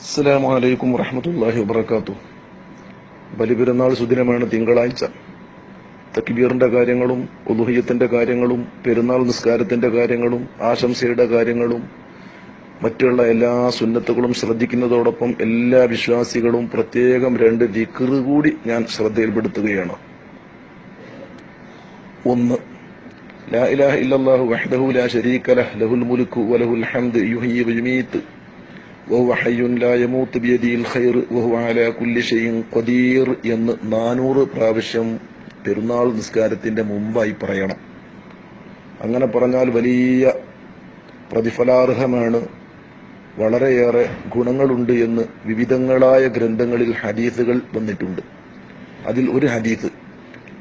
അസ്സലാമു അലൈക്കും വറഹമത്തല്ലാഹി വബർക്കാത്തു ബലിപെരുന്നാൾ സുദിനമാണ് തിങ്കളാഴ്ച. തക്ബീറിന്റെ കാര്യങ്ങളും ഉദുഹയ്യത്തിന്റെ കാര്യങ്ങളും പെരുന്നാൾ നിസ്കാരത്തിന്റെ കാര്യങ്ങളും ആശംസയുടെ കാര്യങ്ങളും മറ്റുള്ള എല്ലാ സുന്നത്തുകളും ശ്രദ്ധിക്കുന്നതോടൊപ്പം എല്ലാ വിശ്വാസികളും പ്രത്യേകം രണ്ട് ദിക്കറ് കൂടി ഞാൻ ശ്രദ്ധയിൽപ്പെടുത്തുകയാണ്. ഒന്ന് ലാ ഇലാഹ ഇല്ലല്ലാഹു വഹ്ദഹു ലാ ശരീക ലഹ് ലഹുൽ മുൽക്കു വലഹുൽ ഹംദ് യുഹ്യി വയുമീത്ത് വഹുവ ഹയ്യുൻ ലാ യമൂത്ത് ബിയദിൽ ഖൈർ വഹുവ അലാ കുല്ലി ഷൈഇൻ ഖദീർ എന്ന് നാനൂറ് പ്രാവശ്യം പെരുന്നാൾ നിസ്കാരത്തിന്റെ മുമ്പായി പറയണം. അങ്ങനെ പറഞ്ഞാൽ വലിയ പ്രതിഫലാർഹമാണ്. വളരെയേറെ ഗുണങ്ങളുണ്ട് എന്ന് വിവിധങ്ങളായ ഗ്രന്ഥങ്ങളിൽ ഹദീസുകൾ വന്നിട്ടുണ്ട്. അതിൽ ഒരു ഹദീസ്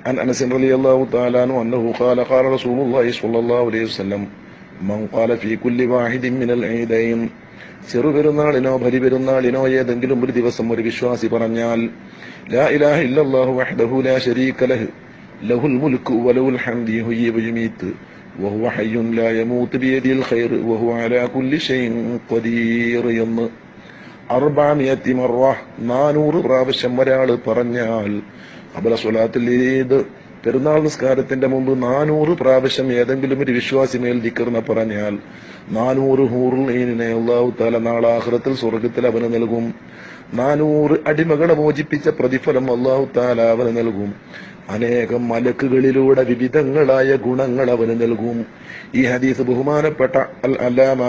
അൻ അനസിൻ റളിയല്ലാഹു തആലാനു അന്നഹു ഖാല ഖാല റസൂലുള്ളാഹി സ്വല്ലല്ലാഹു അലൈഹി വസല്ലം في كل واحد من العيدين സിറു പെരുന്നാളിനോ ചെറുപെരുന്നാളിനോ ഭരിപെരുന്നാളിനോ ഏതെങ്കിലും ഒരു ദിവസം ഒരു വിശ്വാസി പറഞ്ഞാൽ ലാ ഇലാഹ ഇല്ലല്ലാഹു വഹ്ദഹു ലാ ശരീക ലഹ്. ലഹുൽ മുൽക്കു വലഹുൽ ഹംദു യുഹ്യി വയുമീത്ത് വഹുവ ഹയ്യുൻ ലാ യമൂത്ത് ബിയദിൽ ഖൈർ. വഹുവ അലാ കുല്ലി ഷൈഇൻ ഖദീർ എന്ന്. അർബാമിയത്തി മർവ 400 പ്രാവശ്യം ഒരാൾ പറഞ്ഞാൽ അബല സ്വലാത്തിൽ ഈദ് പെരുന്നാൾ നിസ്കാരത്തിന്റെ മുമ്പ് നാനൂറ് പ്രാവശ്യം ഏതെങ്കിലും ഒരു വിശ്വാസി മേൽ ദിക്കറിനെ പറഞ്ഞാൽ നാനൂറ് ഹൂറിനെ അള്ളാഹു താല നാളാഹ്റത്തിൽ സ്വർഗത്തിൽ അവന് നൽകും. നാനൂറ് അടിമകളെ മോചിപ്പിച്ച പ്രതിഫലം അള്ളാഹു താല അവന് നൽകും. അനേകം മലക്കുകളിലൂടെ വിവിധങ്ങളായ ഗുണങ്ങൾ അവന് നൽകും. ഈ ഹദീസ് ബഹുമാനപ്പെട്ട അൽ അലാമ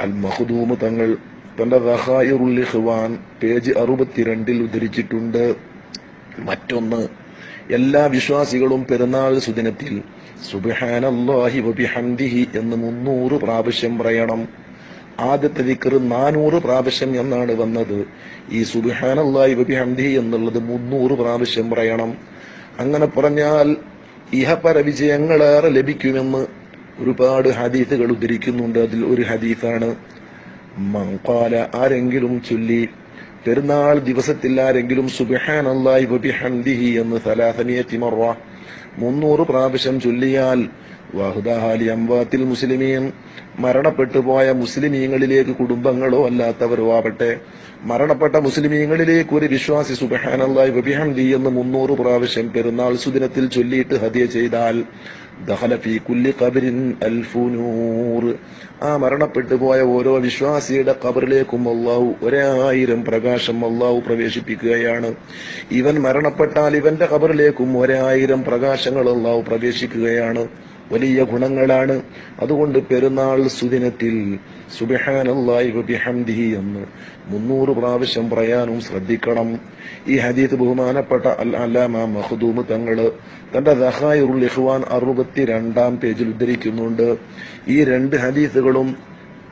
അൽ മഹദൂമ് തങ്ങൾ തന്റെ റഹായിറുൽ ഇഖ്വാൻ പേജ് അറുപത്തിരണ്ടിൽ ഉദ്ധരിച്ചിട്ടുണ്ട്. മറ്റൊന്ന് എല്ലാ വിശ്വാസികളും പെരുന്നാൾ സുദിനത്തിൽ സുബ്ഹാനല്ലാഹി വബിഹംദിഹി എന്ന് മുന്നൂറ് പ്രാവശ്യം പറയണം. ആദ്യത്തെ ദിക്ർ നാനൂറ് പ്രാവശ്യം എന്നാണ് വന്നത്. ഈ സുബ്ഹാനല്ലാഹി വബിഹംദിഹി എന്നുള്ളത് മുന്നൂറ് പ്രാവശ്യം പറയണം. അങ്ങനെ പറഞ്ഞാൽ ഇഹപര വിജയങ്ങളേറെ ലഭിക്കുമെന്ന് ഒരുപാട് ഹദീസുകൾ ഉദ്ധരിക്കുന്നുണ്ട്. അതിൽ ഒരു ഹദീസാണ്. മങ്കാല ആരെങ്കിലും ചൊല്ലി പെരുന്നാൾ ദിവസത്തിൽ ആരെങ്കിലും സുബ്ഹാനല്ലാഹി വബിഹംദിഹി എന്ന് സലാസമിയത്തി മറ മുന്നൂറ് പ്രാവശ്യം ചൊല്ലിയാൽ വാഹുദാഹാലി അംവാത്തിൽ മുസ്ലിമീൻ മരണപ്പെട്ടു പോയ മുസ്ലിമീങ്ങളിലേക്ക് കുടുംബങ്ങളോ അല്ലാത്തവരോ ആവട്ടെ മരണപ്പെട്ട മുസ്ലിമീങ്ങളിലേക്ക് ഒരു വിശ്വാസി സുബഹാനല്ലാഹി വബിഹംദി എന്ന് മുന്നൂറ് പ്രാവശ്യം പെരുന്നാൾ സുദിനത്തിൽ ചൊല്ലിയിട്ട് ഹതിയ ചെയ്താൽ ആ മരണപ്പെട്ടു പോയ ഓരോ വിശ്വാസിയുടെ ഖബറിലേക്കും അള്ളാഹു ഒരായിരം പ്രകാശം അള്ളാഹു പ്രവേശിപ്പിക്കുകയാണ്. ഇവൻ മരണപ്പെട്ടാൽ ഇവന്റെ ഖബറിലേക്കും ഒരായിരം പ്രകാശങ്ങൾ അള്ളാഹു പ്രവേശിക്കുകയാണ്. വലിയ ഗുണങ്ങളാണ്. അതുകൊണ്ട് പെരുന്നാൾ സുദിനത്തിൽ സുബഹാനല്ലാഹി എന്ന് മുന്നൂറ് പ്രാവശ്യം പറയാനും ശ്രദ്ധിക്കണം. ഈ ഹദീത്ത് ബഹുമാനപ്പെട്ട അൽ അലാമ മഹദൂമ് തങ്ങൾ തന്റെ ദഹായുൽ ഇഖ്വാൻ അറുപത്തിരണ്ടാം പേജിൽ ഉദ്ധരിക്കുന്നുണ്ട്. ഈ രണ്ട് ഹദീത്തുകളും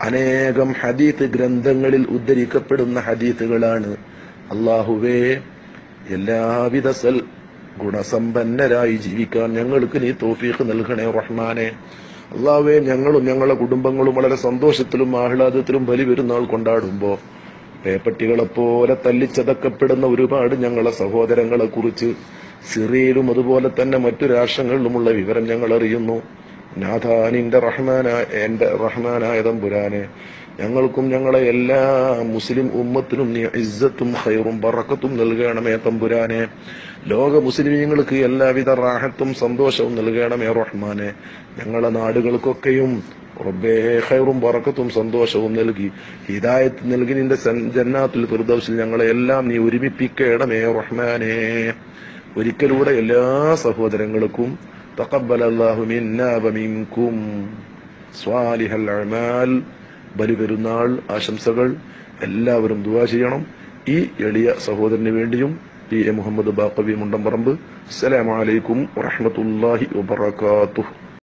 അനേകം ഹദീത്ത് ഗ്രന്ഥങ്ങളിൽ ഉദ്ധരിക്കപ്പെടുന്ന ഹദീത്തുകളാണ് അള്ളാഹുവേ എല്ലാവിധ സൽ ഗുണസമ്പന്നരായി ജീവിക്കാൻ ഞങ്ങൾക്ക് നീ തോഫീഖ് നൽകണേ റഹ്മാനെ. അള്ളാവേ ഞങ്ങളും ഞങ്ങളുടെ കുടുംബങ്ങളും വളരെ സന്തോഷത്തിലും ആഹ്ലാദത്തിലും ബലി കൊണ്ടാടുമ്പോ പേപ്പട്ടികളെ പോലെ തല്ലിച്ചതക്കപ്പെടുന്ന ഒരുപാട് ഞങ്ങളെ സഹോദരങ്ങളെ കുറിച്ച് സിറിയയിലും അതുപോലെ തന്നെ മറ്റു രാഷ്ട്രങ്ങളിലുമുള്ള വിവരം ഞങ്ങൾ അറിയുന്നു. നാഥാനിന്റെ റഹ്മാനായ എന്റെ റഹ്മാനായ തമ്പുരാനെ ഞങ്ങൾക്കും ഞങ്ങളെ എല്ലാ മുസ്ലിം ഉമ്മത്തിനും നീ ഇസ്സത്തും ഹൈറും ബറക്കത്തും നൽകണമേ തമ്പുരാനെ. ലോക മുസ്ലിമീങ്ങൾക്ക് എല്ലാവിധ റാഹത്തും സന്തോഷവും നൽകണമേ റഹ്മാനെ. ഞങ്ങളെ നാടുകൾക്കൊക്കെയും റബ്ബേ ഹൈറും ബറക്കത്തും സന്തോഷവും നൽകി. ഹിദായത്ത് നൽകി നിന്റെ ജന്നാത്തുൽ ഫിർദൗസിൽ ഞങ്ങളെ എല്ലാം നീ ഒരുമിപ്പിക്കണമേ റഹ്മാനെ. ഒരിക്കലൂടെ എല്ലാ സഹോദരങ്ങൾക്കും തഖബ്ബൽ الله منا ومنكم صالح അമാൽ. ബലി പെരുന്നാൾ ആശംസകൾ. എല്ലാവരും ദുവാ ചെയ്യണം. ഈ എളിയ സഹോദരന് വേണ്ടിയും പി എ മുഹമ്മദ് ബാക്കവി മുണ്ടമ്പറമ്പ് അസ്സലാമലൈക്കും വറഹമത്തല്ലാഹി വബർക്കാത്തു